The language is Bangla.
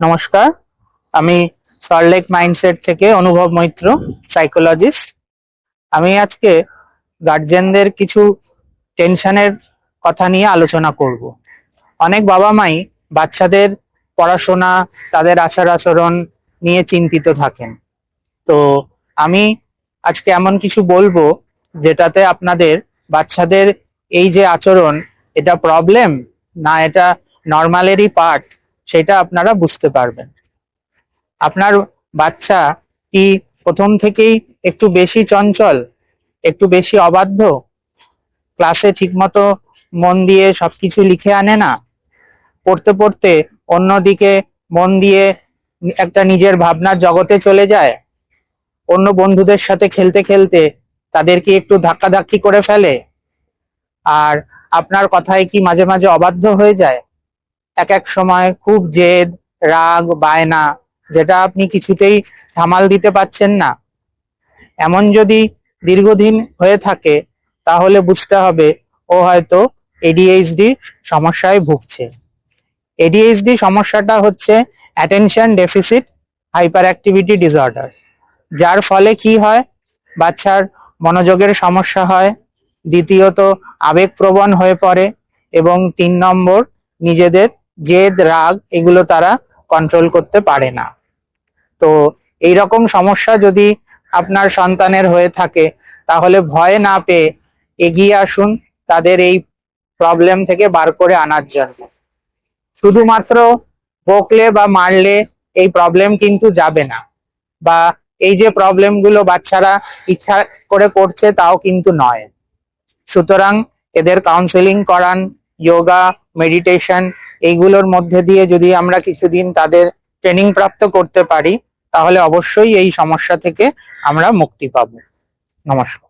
নমস্কার, আমি সল্টলেক মাইন্ডসেট থেকে অনুভব মৈত্র সাইকোলজিস্ট আমি আজকে গার্জেনদের কিছু টেনশনের কথা নিয়ে আলোচনা করব। অনেক বাবা মাই বাচ্চাদের পড়াশোনা, তাদের আচার আচরণ নিয়ে চিন্তিত থাকেন। তো আমি আজকে এমন কিছু বলব যেটাতে আপনাদের বাচ্চাদের এই যে আচরণ, এটা প্রবলেম না এটা নর্মালেরই পার্ট সেটা আপনারা বুঝতে পারবেন। আপনার বাচ্চা কি প্রথম থেকেই একটু বেশি চঞ্চল, একটু বেশি অবাধ্য? ক্লাসে ঠিকমতো মন দিয়ে সবকিছু লিখে আনে না? পড়তে পড়তে অন্যদিকে মন দিয়ে একটা নিজের ভাবনার জগতে চলে যায়? অন্য বন্ধুদের সাথে খেলতে খেলতে তাদেরকে একটু ধাক্কাধাক্কি করে ফেলে? আর আপনার কথায় কি মাঝে মাঝে অবাধ্য হয়ে যায়? এক এক সময় খুব জেদ, রাগ, বায়না, যেটা আপনি কিছুতেই সামাল দিতে পারছেন না। এমন যদি দীর্ঘদিন হয়ে থাকে, তাহলে বুঝতে হবে ও হয়তো এডিএইচডি সমস্যায় ভুগছে। এডিএইচডি সমস্যাটা হচ্ছে attention deficit hyperactivity disorder যার ফলে কি হয়? বাচ্চার মনোযোগের সমস্যা হয়, দ্বিতীয়ত আবেগপ্রবণ হয়ে পড়ে এবং তিন নম্বর নিজেদের জেদ, রাগ এগুলো তারা কন্ট্রোল করতে পারে না। তো এই রকম সমস্যা যদি আপনার সন্তানের হয়ে থাকে, তাহলে ভয় না পেয়ে এগিয়ে আসুন, তাদের এই প্রবলেম থেকে বার করে আনার জন্য। শুধুমাত্র বকলে বা মারলে এই প্রবলেম কিন্তু যাবে না। বা এই যে প্রবলেমগুলো বাচ্চারা ইচ্ছা করে করছে, তাও কিন্তু নয়। সুতরাং এদের কাউন্সেলিং করান যোগা মেডিটেশন এইগুলোর মধ্যে দিয়ে যদি আমরা কিছুদিন তাদের ট্রেনিং প্রাপ্ত করতে পারি, তাহলে অবশ্যই এই সমস্যা থেকে আমরা মুক্তি পাবো। নমস্কার।